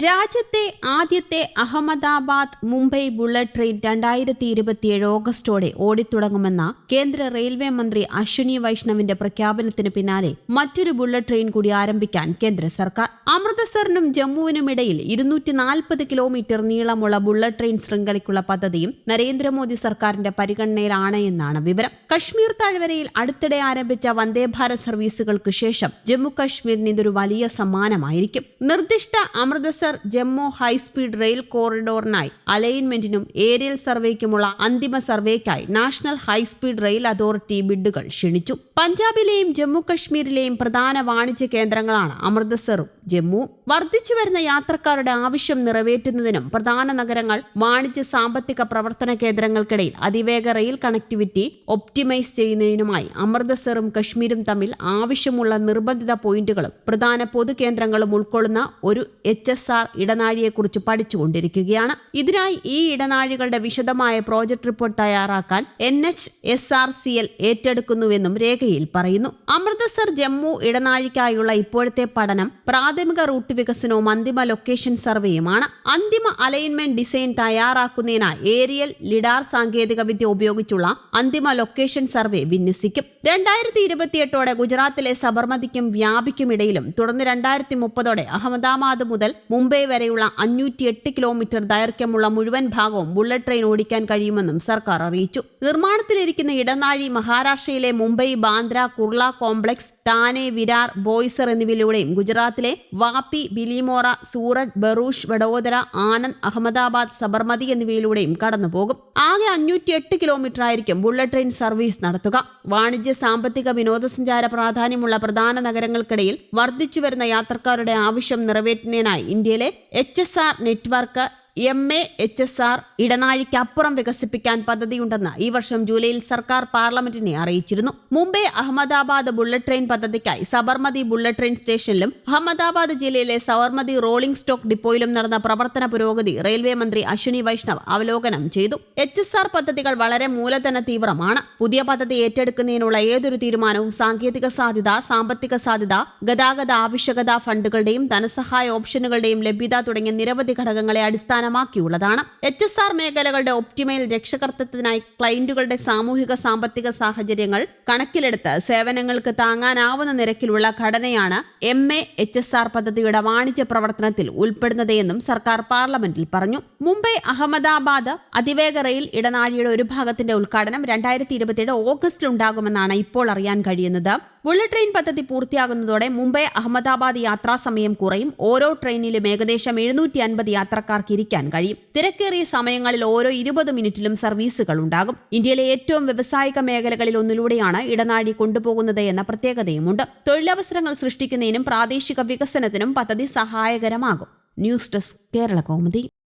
രാജ്യത്തെ ആദ്യത്തെ Ahmedabad Mumbai bullet train രണ്ടായിരത്തി ഇരുപത്തിയേഴ് ഓഗസ്റ്റോടെ ഓടിത്തുടങ്ങുമെന്ന കേന്ദ്ര റെയിൽവേ മന്ത്രി അശ്വിനി വൈഷ്ണവിന്റെ പ്രഖ്യാപനത്തിന് പിന്നാലെ മറ്റൊരു ബുള്ളറ്റ് ട്രെയിൻ കൂടി ആരംഭിക്കാൻ കേന്ദ്ര സർക്കാർ. അമൃതസറിനും ജമ്മുവിനുമിടയിൽ ഇരുന്നൂറ്റി നാൽപ്പത് കിലോമീറ്റർ നീളമുള്ള ബുള്ളറ്റ് ട്രെയിൻ ശൃംഖലയ്ക്കുള്ള പദ്ധതിയും നരേന്ദ്രമോദി സർക്കാരിന്റെ പരിഗണനയിലാണ് എന്നാണ് വിവരം. കശ്മീർ താഴ്വരയിൽ അടുത്തിടെ ആരംഭിച്ച വന്ദേ ഭാരത് സർവീസുകൾക്ക് ശേഷം ജമ്മു കശ്മീരിന് ഇതൊരു വലിയ സമ്മാനമായിരിക്കും. നിർദ്ദിഷ്ട Amritsar Jammu high speed rail കോറിഡോറിനായി അലൈൻമെന്റിനും ഏരിയൽ സർവേക്കുമുള്ള അന്തിമ സർവേക്കായി National High Speed Rail Authority ബിഡുകൾ ക്ഷണിച്ചു. പഞ്ചാബിലെയും ജമ്മു കശ്മീരിലെയും പ്രധാന വാണിജ്യ കേന്ദ്രങ്ങളാണ് അമൃതസറും ജമ്മു. വർദ്ധിച്ചു വരുന്ന യാത്രക്കാരുടെ ആവശ്യം നിറവേറ്റുന്നതിനും പ്രധാന നഗരങ്ങൾ വാണിജ്യ സാമ്പത്തിക പ്രവർത്തന കേന്ദ്രങ്ങൾക്കിടയിൽ അതിവേഗ റെയിൽ കണക്ടിവിറ്റി ഒപ്റ്റിമൈസ് ചെയ്യുന്നതിനുമായി അമൃതസറും കശ്മീരും തമ്മിൽ ആവശ്യമുള്ള നിർബന്ധിത പോയിന്റുകളും പ്രധാന പൊതുകേന്ദ്രങ്ങളും ഉൾക്കൊള്ളുന്ന ഒരു എച്ച് എസ് ആർ ഇടനാഴിയെക്കുറിച്ച് പഠിച്ചുകൊണ്ടിരിക്കുകയാണ്. ഇതിനായി ഈ ഇടനാഴികളുടെ വിശദമായ പ്രോജക്ട് റിപ്പോർട്ട് തയ്യാറാക്കാൻ N H S R C L ഏറ്റെടുക്കുന്നുവെന്നും രേഖയിൽ പറയുന്നു. അമൃതസർ ജമ്മു ഇടനാഴിക്കായുള്ള ഇപ്പോഴത്തെ പഠനം പ്രാഥമിക റൂട്ട് വികസനവും അന്തിമ ലൊക്കേഷൻ സർവേയുമാണ്. അന്തിമ അലൈൻമെന്റ് ഡിസൈൻ തയ്യാറാക്കുന്നതിനായി ഏരിയൽ ലിഡാർ സാങ്കേതിക വിദ്യ ഉപയോഗിച്ചുള്ള അന്തിമ ലൊക്കേഷൻ സർവേ വിന്യസിക്കും. രണ്ടായിരത്തി ഇരുപത്തിയെട്ടോടെ ഗുജറാത്തിലെ സബർമതിക്കും വ്യാപിക്കുമിടയിലും തുടർന്ന് രണ്ടായിരത്തി മുപ്പതോടെ അഹമ്മദാബാദ് മുതൽ മുംബൈ വരെയുള്ള അഞ്ഞൂറ്റി എട്ട് കിലോമീറ്റർ ദൈർഘ്യമുള്ള മുഴുവൻ ഭാഗവും ബുള്ളറ്റ് ട്രെയിൻ ഓടിക്കാൻ കഴിയുമെന്നും സർക്കാർ അറിയിച്ചു. നിർമ്മാണത്തിലിരിക്കുന്ന ഇടനാഴി മഹാരാഷ്ട്രയിലെ മുംബൈ ബാന്ദ്ര കുർള കോംപ്ലക്സ് താനെ വിരാർ ബോയ്സർ എന്നിവയിലൂടെയും ഗുജറാത്തിലെ വാപ്പി ബിലിമോറ സൂററ്റ് ബറൂഷ് വഡോദര ആനന്ദ് അഹമ്മദാബാദ് സബർമതി എന്നിവയിലൂടെയും കടന്നുപോകും. ആകെ അഞ്ഞൂറ്റി എട്ട് കിലോമീറ്റർ ആയിരിക്കും ബുള്ളറ്റ് ട്രെയിൻ സർവീസ് നടത്തുക. വാണിജ്യ സാമ്പത്തിക വിനോദസഞ്ചാര പ്രാധാന്യമുള്ള പ്രധാന നഗരങ്ങൾക്കിടയിൽ വർദ്ധിച്ചുവരുന്ന യാത്രക്കാരുടെ ആവശ്യം നിറവേറ്റുന്നതിനായി ഇന്ത്യയിലെ H network M A H S R ഇടനാഴിക്കപ്പുറം വികസിപ്പിക്കാൻ പദ്ധതിയുണ്ടെന്ന് ഈ വർഷം ജൂലൈയിൽ സർക്കാർ പാർലമെന്റിനെ അറിയിച്ചിരുന്നു. മുംബൈ അഹമ്മദാബാദ് ബുള്ളറ്റ് ട്രെയിൻ പദ്ധതിക്കായി സബർമതി ബുള്ളറ്റ് ട്രെയിൻ സ്റ്റേഷനിലും അഹമ്മദാബാദ് ജില്ലയിലെ സബർമതി റോളിംഗ് സ്റ്റോക്ക് ഡിപ്പോയിലും നടന്ന പ്രവർത്തന പുരോഗതി റെയിൽവേ മന്ത്രി അശ്വിനി വൈഷ്ണവ് അവലോകനം ചെയ്തു. എച്ച് എസ് ആർ പദ്ധതികൾ വളരെ മൂലധന തീവ്രമാണ്. പുതിയ പദ്ധതി ഏറ്റെടുക്കുന്നതിനുള്ള ഏതൊരു തീരുമാനവും സാങ്കേതിക സാധ്യത സാമ്പത്തിക സാധ്യത ഗതാഗത ആവശ്യകത ഫണ്ടുകളുടെയും ധനസഹായ ഓപ്ഷനുകളുടെയും ലഭ്യത തുടങ്ങിയ നിരവധി ഘടകങ്ങളെ അടിസ്ഥാന അടിസ്ഥാനമാക്കിയുള്ളതാണ്. എച്ച് എസ് ആർ മേഖലകളുടെ ഒപ്റ്റിമൈൽ രക്ഷകർത്തത്തിനായി ക്ലയന്റുകളുടെ സാമൂഹിക സാമ്പത്തിക സാഹചര്യങ്ങൾ കണക്കിലെടുത്ത് സേവനങ്ങൾക്ക് താങ്ങാനാവുന്ന നിരക്കിലുള്ള ഘടനയാണ് M A H S R പദ്ധതിയുടെ വാണിജ്യ പ്രവർത്തനത്തിൽ ഉൾപ്പെടുന്നതെന്നും സർക്കാർ പാർലമെന്റിൽ പറഞ്ഞു. മുംബൈ അഹമ്മദാബാദ് അതിവേഗ റെയിൽ ഇടനാഴിയുടെ ഒരു ഭാഗത്തിന്റെ ഉദ്ഘാടനം രണ്ടായിരത്തി ഇരുപത്തിയേഴ് ഓഗസ്റ്റിൽ ഉണ്ടാകുമെന്നാണ് ഇപ്പോൾ അറിയാൻ കഴിയുന്നത്. ബുള്ളറ്റ് ട്രെയിൻ പദ്ധതി പൂർത്തിയാകുന്നതോടെ മുംബൈ അഹമ്മദാബാദ് യാത്രാ സമയം കുറയും. ഓരോ ട്രെയിനിലും ഏകദേശം എഴുന്നൂറ്റി അൻപത് യാത്രക്കാർക്ക് ഇരിക്കാൻ കഴിയും. തിരക്കേറിയ സമയങ്ങളിൽ ഓരോ ഇരുപത് മിനിറ്റിലും സർവീസുകൾ ഉണ്ടാകും. ഇന്ത്യയിലെ ഏറ്റവും വ്യവസായിക മേഖലകളിൽ ഒന്നിലൂടെയാണ് ഇടനാഴി കൊണ്ടുപോകുന്നത് എന്ന പ്രത്യേകതയുമുണ്ട്. തൊഴിലവസരങ്ങൾ സൃഷ്ടിക്കുന്നതിനും പ്രാദേശിക വികസനത്തിനും പദ്ധതി സഹായകരമാകും. News desk Kerala Kaumudi.